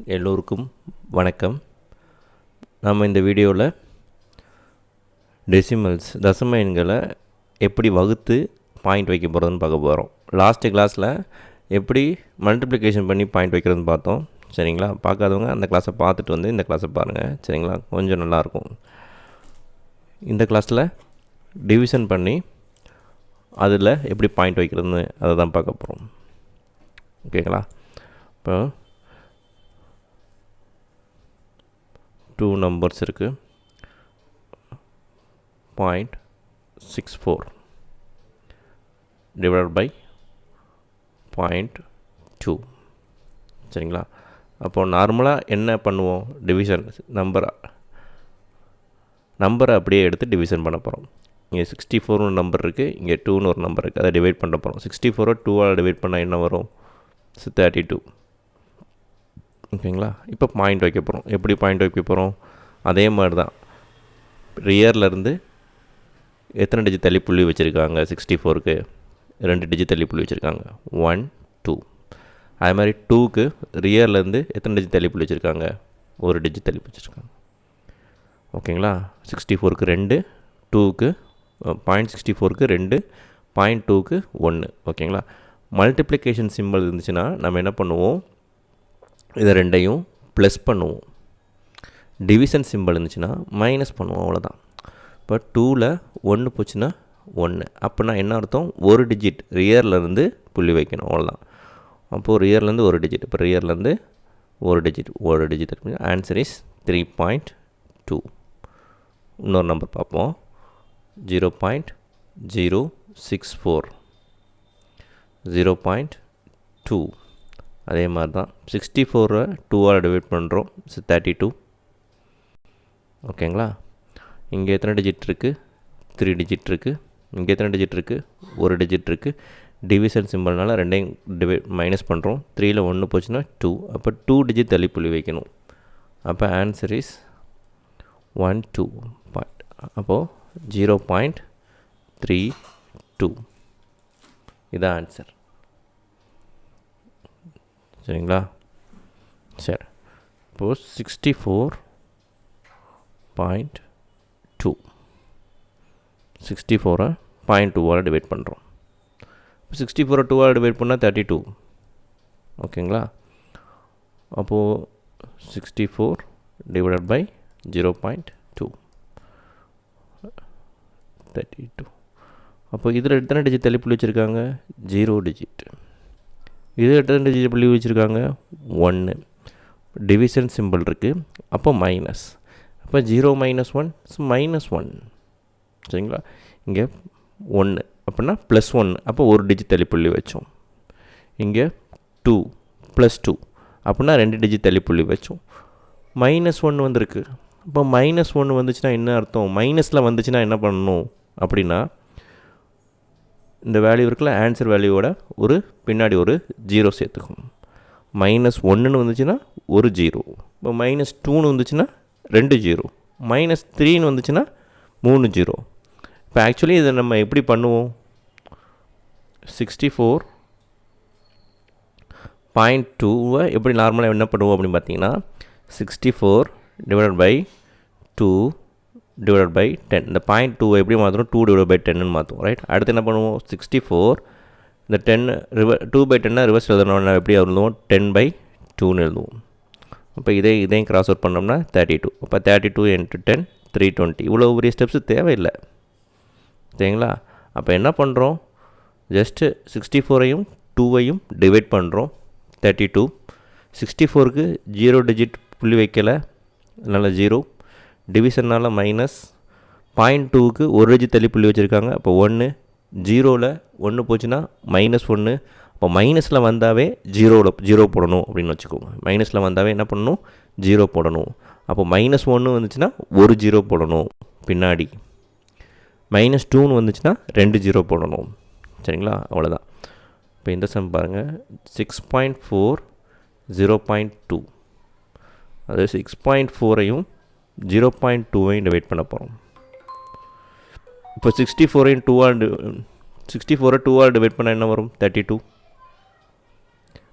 எல்லோருக்கும் வணக்கம். நம்ம இந்த வீடியோவில் டெசிமல்ஸ் தசம எண்களை எப்படி வகுத்து பாயிண்ட் வைக்க போகிறதுன்னு பார்க்க போகிறோம் லாஸ்ட்டு கிளாஸில் எப்படி மல்டிப்ளிகேஷன் பண்ணி பாயிண்ட் வைக்கிறதுன்னு பார்த்தோம். சரிங்களா? பார்க்காதவங்க அந்த கிளாஸை பார்த்துட்டு வந்து இந்த கிளாஸை பாருங்கள் சரிங்களா? கொஞ்சம் நல்லாயிருக்கும் இந்த கிளாஸில் டிவிஷன் பண்ணி அதில் எப்படி பாயிண்ட் வைக்கிறதுன்னு அதை தான் பார்க்க போகிறோம் ஓகேங்களா இப்போ டூ நம்பர்ஸ் இருக்குது point six four divide by point two சரிங்களா? அப்போது நார்மலாக என்ன பண்ணுவோம்? டிவிஷன் நம்பரை நம்பரை அப்படியே எடுத்து டிவிஷன் பண்ண போகிறோம் இங்கே சிக்ஸ்டி ஃபோர்னு நம்பர் இருக்குது இங்கே டூன்னு ஒரு நம்பர் இருக்குது அதை டிவைட் பண்ண போகிறோம் சிக்ஸ்டி ஃபோரை டூவால் டிவைட் பண்ணால் என்ன வரும்? தேர்ட்டி டூ ஓகேங்களா இப்போ பாயிண்ட் வைக்க போகிறோம் எப்படி பாயிண்ட் வைக்க போகிறோம் அதே மாதிரி தான் ரியர்லேருந்து எத்தனை டிஜிட் தள்ளி புள்ளி வச்சுருக்காங்க? சிக்ஸ்டி ஃபோருக்கு ரெண்டு டிஜிட் தள்ளி புள்ளி வச்சுருக்காங்க. ஒன் டூ அதே மாதிரி டூக்கு ரியர்லேருந்து எத்தனை டிஜிட் தள்ளி புள்ளி வச்சுருக்காங்க? ஒரு டிஜிட் தள்ளி வச்சுருக்காங்க. ஓகேங்களா? சிக்ஸ்டி ஃபோருக்கு ரெண்டு டூக்கு பாயிண்ட் சிக்ஸ்டி ஃபோருக்கு ரெண்டு பாயிண்ட் டூக்கு ஒன்று ஓகேங்களா? மல்டிப்ளிகேஷன் சிம்பிள் இருந்துச்சுன்னா நம்ம என்ன பண்ணுவோம்? இதை ரெண்டையும் ப்ளஸ் பண்ணுவோம். டிவிஷன் சிம்பிள் இருந்துச்சுன்னா மைனஸ் பண்ணுவோம் அவ்வளோதான் இப்போ டூவில் ஒன்று போச்சுன்னா ஒன்று அப்படின்னா என்ன அர்த்தம்? ஒரு டிஜிட் ரியர்லேருந்து புள்ளி வைக்கணும் அவ்வளோதான் அப்போது ரியர்லேருந்து ஒரு டிஜிட் இப்போ ரியர்லேருந்து ஒரு டிஜிட் ஒரு digit answer is three point two இன்னொரு நம்பர் பார்ப்போம். Zero point zero six four zero point two அதே மாதிரி தான் சிக்ஸ்டி ஃபோரை டூவால் டிவைட் பண்ணுறோம் தேர்ட்டி டூ ஓகேங்களா இங்கே எத்தனை டிஜிட் இருக்குது த்ரீ டிஜிட் இருக்குது இங்கே எத்தனை டிஜிட் இருக்குது ஒரு டிஜிட் இருக்குது டிவிஷன் சிம்பிள்னால ரெண்டையும் டிவைட் மைனஸ் பண்ணுறோம் த்ரீயில் ஒன்று போச்சுன்னா டூ அப்போ டூ டிஜிட் தள்ளி புள்ளி வைக்கணும். அப்போ answer is one two point அப்போது ஜீரோ பாயிண்ட் த்ரீ டூ இதான் ஆன்சர் சரிங்களா? சரி. இப்போது sixty four point two sixty ஃபோரை பாயிண்ட் டூவால் டிவைட் பண்ணுறோம் இப்போ சிக்ஸ்டி ஃபோரை டூவால் டிவைட் பண்ணால் தேர்ட்டி டூ ஓகேங்களா? அப்போது sixty four divided by zero point two thirty two அப்போ இதில் எத்தனை டிஜிட் தள்ளி புள்ளி வச்சுருக்காங்க? ஜீரோ டிஜிட் இது எத்தனை டிஜிட் புள்ளி வச்சுருக்காங்க. ஒன்று. டிவிஷன் சிம்பிள் இருக்குது அப்போ மைனஸ் அப்போ zero minus one minus one சரிங்களா? இங்கே ஒன்று. அப்படின்னா ப்ளஸ் ஒன் அப்போ ஒரு டிஜிட் தள்ளி புள்ளி வச்சோம். இங்கே டூ ப்ளஸ் டூ அப்படின்னா ரெண்டு டிஜிட் தள்ளி புள்ளி வச்சோம். மைனஸ் ஒன்று வந்திருக்கு. இப்போ மைனஸ் ஒன்று வந்துச்சுன்னா என்ன அர்த்தம்? மைனஸில் வந்துச்சுன்னா என்ன பண்ணணும்? அப்படின்னா இந்த வேல்யூ இருக்குல்ல ஆன்சர் வேல்யூவோட ஒரு பின்னாடி ஒரு ஜீரோ சேர்த்துக்கணும். மைனஸ் ஒன்றுன்னு வந்துச்சுன்னா ஒரு ஜீரோ இப்போ மைனஸ் டூன்னு வந்துச்சுன்னா ரெண்டு ஜீரோ மைனஸ் த்ரீன்னு வந்துச்சுன்னா மூணு ஜீரோ இப்போ ஆக்சுவலி இதை நம்ம எப்படி பண்ணுவோம்? சிக்ஸ்டி ஃபோர் பாயிண்ட் டூவை எப்படி நார்மலாக என்ன பண்ணுவோம் அப்படின்னு பார்த்தீங்கன்னா sixty four divided by two divide by ten இந்த பாயிண்ட் டூ எப்படி மாற்றுறோம் டூ டிவைட் பை டென்னு மாற்றுவோம் ரைட் அடுத்து என்ன பண்ணுவோம்? சிக்ஸ்டி ஃபோர் இந்த டென் ரிவ டூ பை டென்னா ரிவர்ஸ் எழுதணும்னா எப்படி எழுதுவோம்? டென் பை டூன்னு எழுதுவோம். அப்போ இதே இதையும் கிராஸ் அவுட் பண்ணோம்னா தேர்ட்டி டூ அப்போ thirty two into ten three twenty இவ்வளோ பெரிய ஸ்டெப்ஸு தேவையில்லை. சரிங்களா? அப்போ என்ன பண்ணுறோம் ஜஸ்ட்டு சிக்ஸ்டி ஃபோரையும் டூவையும் டிவைட் பண்ணுறோம் தேர்ட்டி டூ சிக்ஸ்டி ஃபோருக்கு ஜீரோ டிஜிட் புள்ளி வைக்கலை. அதனால் ஜீரோ டிவிஷனால் மைனஸ் பாயிண்ட் டூவுக்கு ஒரு டிஜிட் தள்ளி புள்ளி வச்சுருக்காங்க. அப்போ ஒன்று ஜீரோவில் ஒன்று போச்சுன்னா மைனஸ் ஒன்று இப்போ மைனஸில் வந்தாவே ஜீரோவில் ஜீரோ போடணும் அப்படின்னு வச்சுக்கோங்க. மைனஸில் வந்தாவே என்ன பண்ணணும்? ஜீரோ போடணும். அப்போ மைனஸ் ஒன்று வந்துச்சுன்னா ஒரு ஜீரோ போடணும் பின்னாடி. மைனஸ் டூன்னு வந்துச்சுன்னா ரெண்டு ஜீரோ போடணும். சரிங்களா? அவ்வளோதான் இப்போ இந்த சம் பாருங்கள் six point four zero point two அது சிக்ஸ் பாயிண்ட் ஃபோரையும் ஜீரோ பாயிண்ட் டூவையும் டிவைட் பண்ண போகிறோம். இப்போ சிக்ஸ்டி ஃபோரையும் டூவால் சிக்ஸ்டி ஃபோரை டூவால் டிவைட் பண்ணால் என்ன வரும்? Thirty two.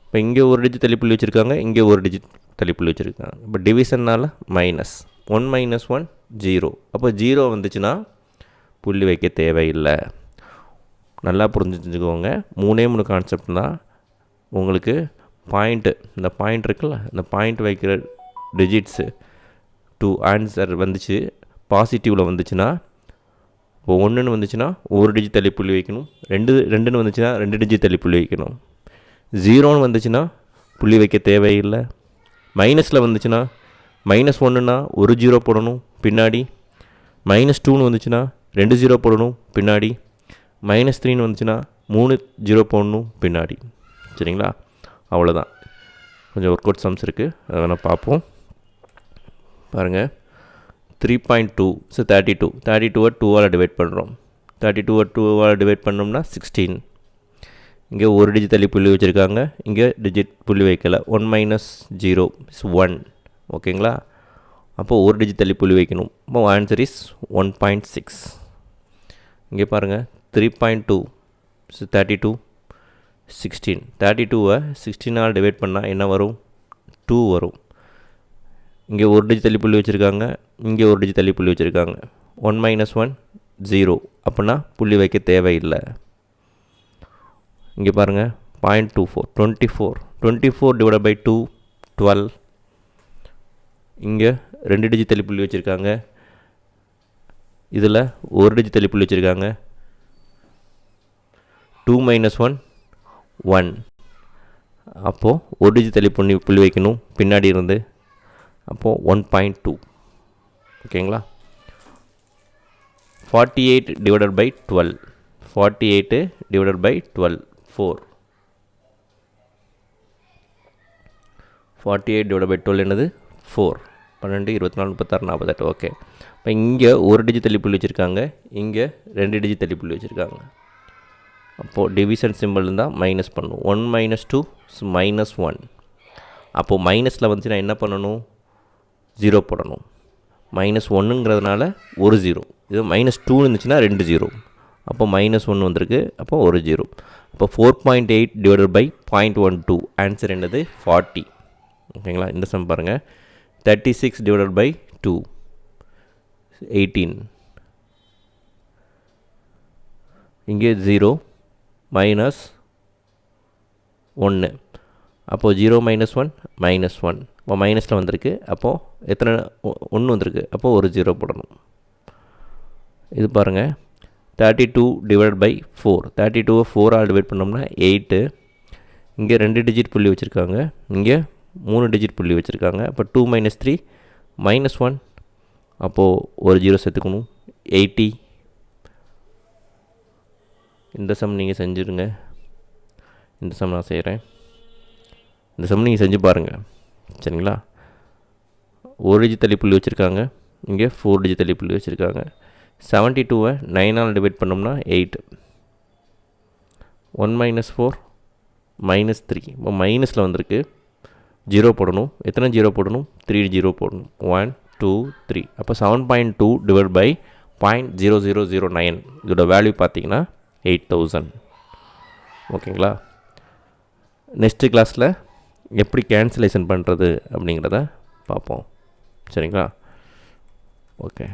இப்போ இங்கே ஒரு டிஜிட் தள்ளி புள்ளி வச்சுருக்காங்க இங்கே ஒரு டிஜிட் தள்ளிப்புள்ளி வச்சுருக்காங்க. இப்போ டிவிஷன்னால் minus. One minus one zero. அப்போ ஜீரோ வந்துச்சுன்னா புள்ளி வைக்க தேவையில்லை. நல்லா புரிஞ்சுக்கோங்க. மூணே மூணு கான்செப்ட் தான் உங்களுக்கு பாயிண்ட்டு இந்த பாயிண்ட் இருக்குல்ல இந்த பாயிண்ட் வைக்கிற டிஜிட்ஸு டூ ஆன்சர் வந்துச்சு பாசிட்டிவில் வந்துச்சுன்னா இப்போ ஒன்றுன்னு வந்துச்சுன்னா ஒரு டிஜிட் தள்ளி புள்ளி வைக்கணும். ரெண்டு ரெண்டுன்னு வந்துச்சுன்னா ரெண்டு டிஜிட் தள்ளி புள்ளி வைக்கணும். ஜீரோன்னு வந்துச்சுன்னா புள்ளி வைக்க தேவையில்லை. மைனஸில் வந்துச்சுன்னா மைனஸ் ஒன்றுனா ஒரு ஜீரோ போடணும் பின்னாடி. மைனஸ் டூன்னு வந்துச்சுன்னா ரெண்டு ஜீரோ போடணும் பின்னாடி. மைனஸ் த்ரீன்னு வந்துச்சுன்னா மூணு ஜீரோ போடணும் பின்னாடி. சரிங்களா? அவ்வளோதான் கொஞ்சம் ஒர்க் அவுட் சம்ஸ் இருக்குது அதை வேணால் பார்ப்போம். பாருங்கள் three point two so thirty two thirty டூவை டூவால் டிவைட் பண்ணுறோம் தேர்ட்டி டூவை டூவால் டிவைட் பண்ணோம்னா சிக்ஸ்டீன் இங்கே ஒரு டிஜிட் தள்ளி புள்ளி வச்சுருக்காங்க. இங்கே டிஜிட் புள்ளி வைக்கல. One minus zero is one ஓகேங்களா அப்போது ஒரு டிஜிட் தள்ளி புள்ளி வைக்கணும். அப்போ answer is one point six இங்கே பாருங்கள் three point two so thirty two sixteen thirty டூவை சிக்ஸ்டீனால் டிவைட் பண்ணால் என்ன வரும்? டூ வரும். இங்கே ஒரு டிஜி தள்ளி புள்ளி வச்சுருக்காங்க இங்கே ஒரு டிஜி தள்ளி புள்ளி வச்சுருக்காங்க. ஒன் மைனஸ் ஒன் ஜீரோ அப்படின்னா புள்ளி வைக்க தேவையில்லை. இங்கே பாருங்கள் point two four twenty four twenty four divide by two twelve இங்கே ரெண்டு டிஜி தள்ளி புள்ளி வச்சுருக்காங்க. இதில் ஒரு டிஜி தள்ளி புள்ளி வச்சுருக்காங்க. டூ மைனஸ் ஒன் ஒன் அப்போது ஒரு டிஜி தள்ளி புள்ளி புள்ளி வைக்கணும். பின்னாடி இருந்து அப்போது ஒன் பாயிண்ட் டூ ஓகேங்களா? Forty eight divided by twelve forty eight divided by twelve four forty eight divide by twelve என்னது? ஃபோர் பன்னெண்டு இருபத்தி நாலு முப்பத்தாறு நாற்பத்தெட்டு ஓகே. இப்போ இங்கே ஒரு டிஜி தள்ளி புள்ளி வச்சுருக்காங்க. இங்கே ரெண்டு டிஜி தள்ளி புள்ளி வச்சுருக்காங்க அப்போது டிவிஷன் சிம்பிள் இருந்தால் மைனஸ் பண்ணணும் one minus two minus one அப்போது மைனஸில் வந்துச்சுன்னா என்ன பண்ணணும்? ஜீரோ போடணும். மைனஸ் ஒன்றுங்கிறதுனால ஒரு ஜீரோ. இது மைனஸ் டூ இருந்துச்சுன்னா ரெண்டு ஜீரோ. அப்போ மைனஸ் ஒன்று வந்திருக்கு. அப்போ ஒரு ஜீரோ. அப்போ four point eight divided by point one two answer என்னது? ஃபார்ட்டி ஓகேங்களா இந்த சம் பாருங்கள் thirty six divided by two eighteen இங்கே ஜீரோ மைனஸ் ஒன்று அப்போது zero minus one minus one இப்போ மைனஸில் வந்திருக்கு. அப்போது எத்தனை ஒன்று வந்திருக்கு. அப்போது ஒரு ஜீரோ போடணும். இது பாருங்கள் thirty two divide by four thirty டூவை ஃபோரால் டிவைட் பண்ணோம்னா எயிட்டு இங்கே ரெண்டு டிஜிட் புள்ளி வச்சுருக்காங்க. இங்கே மூணு டிஜிட் புள்ளி வச்சுருக்காங்க. அப்போ two minus three minus one அப்போது ஒரு ஜீரோ சேர்த்துக்கணும். எயிட்டி இந்த சம் நீங்கள் செஞ்சுருங்க. இந்த சம் நான் செய்கிறேன் இந்த சம் நீங்கள் செஞ்சு பாருங்கள் சரிங்களா? ஒரு டிஜிட் தள்ளி புள்ளி வச்சுருக்காங்க. இங்கே ஃபோர் டிஜிட் தள்ளி புள்ளி வச்சுருக்காங்க. செவன்ட்டி டூவை நைனால் டிவைட் பண்ணோம்னா eight one minus four minus three இப்போ மைனஸில் வந்திருக்கு. ஜீரோ போடணும். எத்தனை ஜீரோ போடணும்? த்ரீ ஜீரோ போடணும். ஒன் டூ த்ரீ அப்போ seven point two divide by point zero zero zero nine இதோட வேல்யூ பார்த்தீங்கன்னா எயிட் தௌசண்ட் ஓகேங்களா நெக்ஸ்ட்டு கிளாஸில் எப்படி கேன்சலேஷன் பண்ணுறது அப்படிங்கிறத பார்ப்போம். சரிங்களா? ஓகே